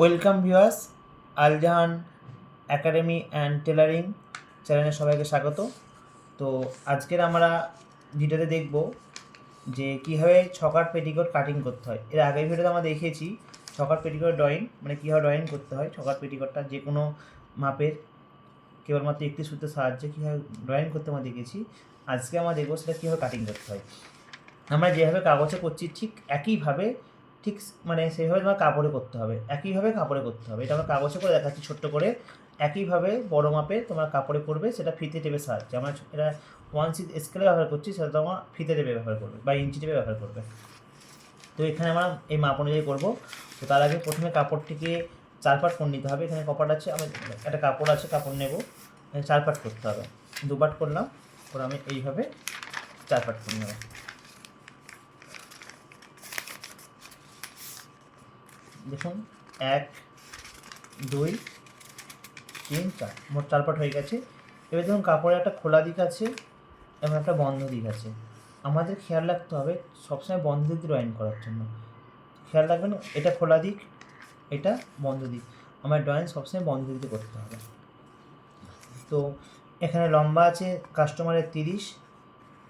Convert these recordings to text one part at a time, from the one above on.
Welcome viewers, Aljahan academy and tailoring চ্যানেলে সবাইকে স্বাগত। তো আজকের আমরা ভিডিওতে দেখব যে কীভাবে ছকার পেটিকোট কাটিং করতে হয়। এর আগের ভিডিওতে আমরা দেখিয়েছি ছকার পেটিকোট ড্রয়িং মানে কীভাবে ড্রয়িং করতে হয় ছকার পেটিকোটটা। যে কোনো মাপের কেবলমাত্র একটি সূত্রের সাহায্যে কীভাবে ড্রয়িং করতে আমরা দেখেছি। আজকে আমরা দেখব সেটা কীভাবে কাটিং করতে হয়। আমরা যেভাবে কাগজে করছি ঠিক একইভাবে ঠিক মানে সেইভাবে তোমার কাপড়ে করতে হবে। একইভাবে কাপড়ে করতে হবে। এটা আমরা কাগজে করে দেখাচ্ছি ছোট্ট করে। একইভাবে বড় মাপে তোমার কাপড়ে করবে, সেটা ফিতে টেপের সাহায্যে আমরা এটা ওয়ান সিক্স স্কেলে ব্যবহার করছি, সেটা তোমার ফিতে টেপে ব্যবহার করবে বা ইঞ্চি টেপে ব্যবহার করবে। তো এখানে আমরা এই মাপ অনুযায়ী করব। তো তার আগে প্রথমে কাপড়টিকে চার পাট করে নিতে হবে। এখানে কপাট আছে, আমি একটা কাপড় আছে, কাপড় নেব। চার পাট করতে হবে। দু পাট করলাম করে আমি এইভাবে চার পাট করে নেব। দেখুন, এক, দুই, তিন, চার। মোট চার পাট হয়ে গেছে। এবার দেখুন কাপড়ে একটা খোলা দিক আছে এবং একটা বন্ধ দিক আছে। আমাদের খেয়াল রাখতে হবে, সবসময় বন্ধ দিক ড্রয়িং করার জন্য। খেয়াল রাখবেন, এটা খোলা দিক, এটা বন্ধ দিক। আমার ড্রয়িং সবসময় বন্ধ দিকে করতে হবে। তো, এখানে লম্বা আছে কাস্টমারের তিরিশ,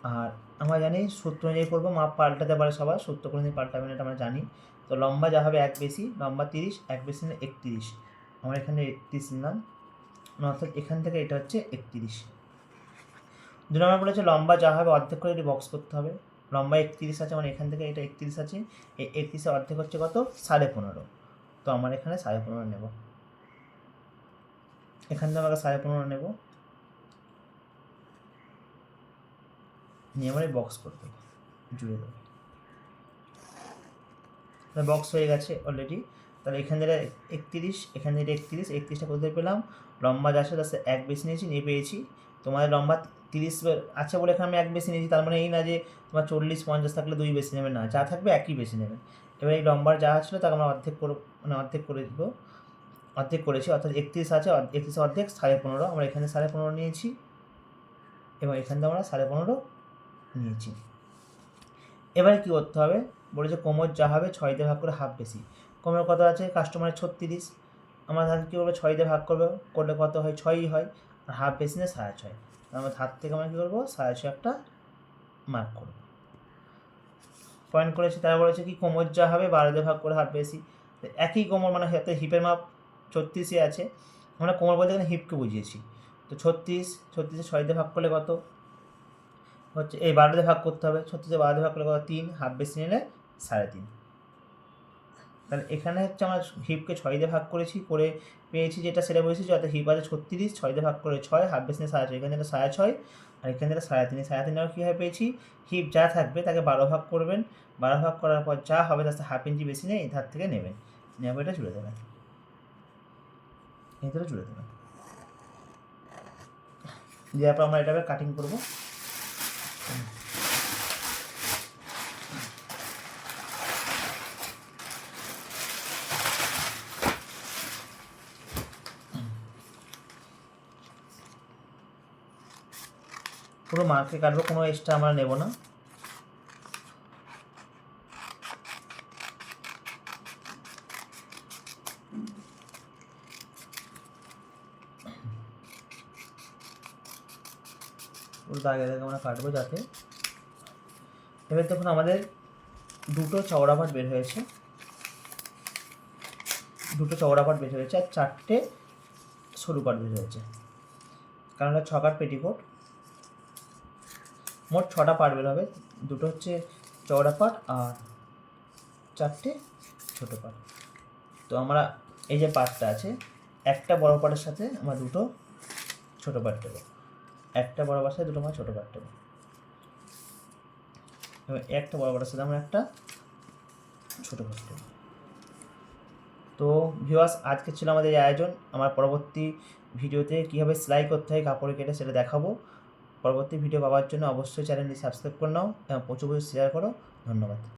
আর আমরা জানি সূত্র অনুযায়ী করব, মাপ পাল্টাতে পারে সবার সূত্র কোনো দিন পাল্টাবে না, এটা আমরা জানি। তো লম্বা যা হবে এক বেশি, লম্বা তিরিশ, এক বেশি না একত্রিশ। আমরা এখানে একত্রিশ নিলাম। মানে অর্থাৎ এখান থেকে এটা হচ্ছে একত্রিশ। দু নম্বর বলেছে লম্বা যা হবে অর্ধেক করে এটি বক্স করতে হবে। লম্বা একত্রিশ আছে মানে এখান থেকে এটা একত্রিশ আছে। এই একত্রিশে অর্ধেক হচ্ছে কত? সাড়ে পনেরো। তো আমার এখানে সাড়ে পনেরো নেব। এখান থেকে আমাকে সাড়ে পনেরো নেব। নিয়ে আমার এই বক্স করতে জুড়ে দেবো। বক্স হয়ে গেছে অলরেডি তাহলে এখান থেকে একত্রিশ, এখান থেকে একত্রিশ, একত্রিশটা কোথায় পেলাম? লম্বা তার সাথে এক বেশি নিয়েছি, নিয়ে পেয়েছি। তোমাদের লম্বা তিরিশ আছে বলে এখানে আমি এক বেশি নিয়েছি, তার মানে এই না যে তোমার চল্লিশ, পঞ্চাশ থাকলে দুই বেশি নেবে না, যা থাকবে একই বেশি নেবে। এবার এই লম্বার যা ছিল তাকে আমরা অর্ধেক করে মানে অর্ধেক করে দেবো। অর্ধেক করেছি, অর্থাৎ একত্রিশ আছে একত্রিশ অর্ধেক, সাড়ে পনেরো। আমরা এখানে সাড়ে পনেরো নিয়েছি। এবং এখান থেকে আমরা সাড়ে পনেরো নিয়েছি। এবারে কী করতে হবে? বলেছে, কোমর যা হবে ছয় দিয়ে ভাগ করে হাফ বেশি। কোমর কত আছে? কাস্টমারের ছত্রিশ। আমরা তাহলে কী করব? ছয় দিয়ে ভাগ করব। করলে কত হয়? ছয়ই হয়। আর হাফ বেশি নিয়ে সাড়ে ছয়। আমরা হাত থেকে আমরা কী করব? সাড়ে ছয় একটা মার্ক করব। পয়েন্ট করেছি তারা বলেছে কি, কোমর যা হবে বারো দিয়ে ভাগ করে হাফ বেশি। একই কোমর মানে হাতে হিপের মাপ ছত্রিশে আছে। আমরা কোমর বলতে এখানে হিপকে বুঝিয়েছি। তো ছত্রিশ, ছত্রিশে ছয় দিয়ে ভাগ করলে কত? হচ্ছে, এই বারো দিয়ে ভাগ করতে হবে, ছত্রিশে বারো দিয়ে ভাগ করলে কত? তিন, হাফ বেশি নিলে সাড়ে তিন। তাহলে এখানে হচ্ছে আমরা হিপকে ছয় দিয়ে ভাগ করেছি, করে পেয়েছি যেটা সেটা বলেছি অর্থাৎ হিপ আছে ছত্রিশ, ছয় দিয়ে ভাগ করে ছয়, হাফ বেশি সাড়ে ছয়, এখানে সাড়ে ছয়, আর এখানে যেটা সাড়ে তিন। সাড়ে তিন আমরা কীভাবে পেয়েছি? হিপ যা থাকবে তাকে বারো ভাগ করবেন, বারো ভাগ করার পর যা হবে তার হাফ ইঞ্চি বেশি নিয়ে এই ধার থেকে নেবেন। নেওয়ার এটা জুড়ে দেবেন। এই জুড়ে দেবেন। দেওয়ার পর আমরা এটা কাটিং করব। পুরো মার্কে কাটবো, কোনো এক্সট্রা আমরা নেব না। দাগে দাগে আমরা কাটবো যাতে। এবার দেখুন আমাদের দুটো চওড়া পাট বের হয়েছে। দুটো চওড়া পাট বের হয়েছে আর চারটে সরু পাট বের হয়েছে। কারণ এটা ছকার পেটিকোট। মোট ছটা পাট বের হবে দুটো হচ্ছে চওড়া পাট আর চারটে ছোটো পাট তো আমরা এই যে পাটটা আছে, একটা বড় পাটের সাথে আমরা দুটো ছোটো পাট দেবো। একটা বড় পাটের সাথে দুটো আমরা ছোটো পাট দেবো। এবার একটা বড় পাটের সাথে আমরা একটা ছোটো পাট দেবো। তো ভিউয়ার্স আজকে ছিল আমাদের এই আয়োজন। আমার পরবর্তী ভিডিওতে কীভাবে সেলাই করতে হয়, কাপড়ে কেটে সেটা দেখাবো। পরবর্তী ভিডিও পাওয়ার জন্য অবশ্যই চ্যানেলটি সাবস্ক্রাইব করে নাও এবং প্রচুর প্রচুর শেয়ার করো। ধন্যবাদ।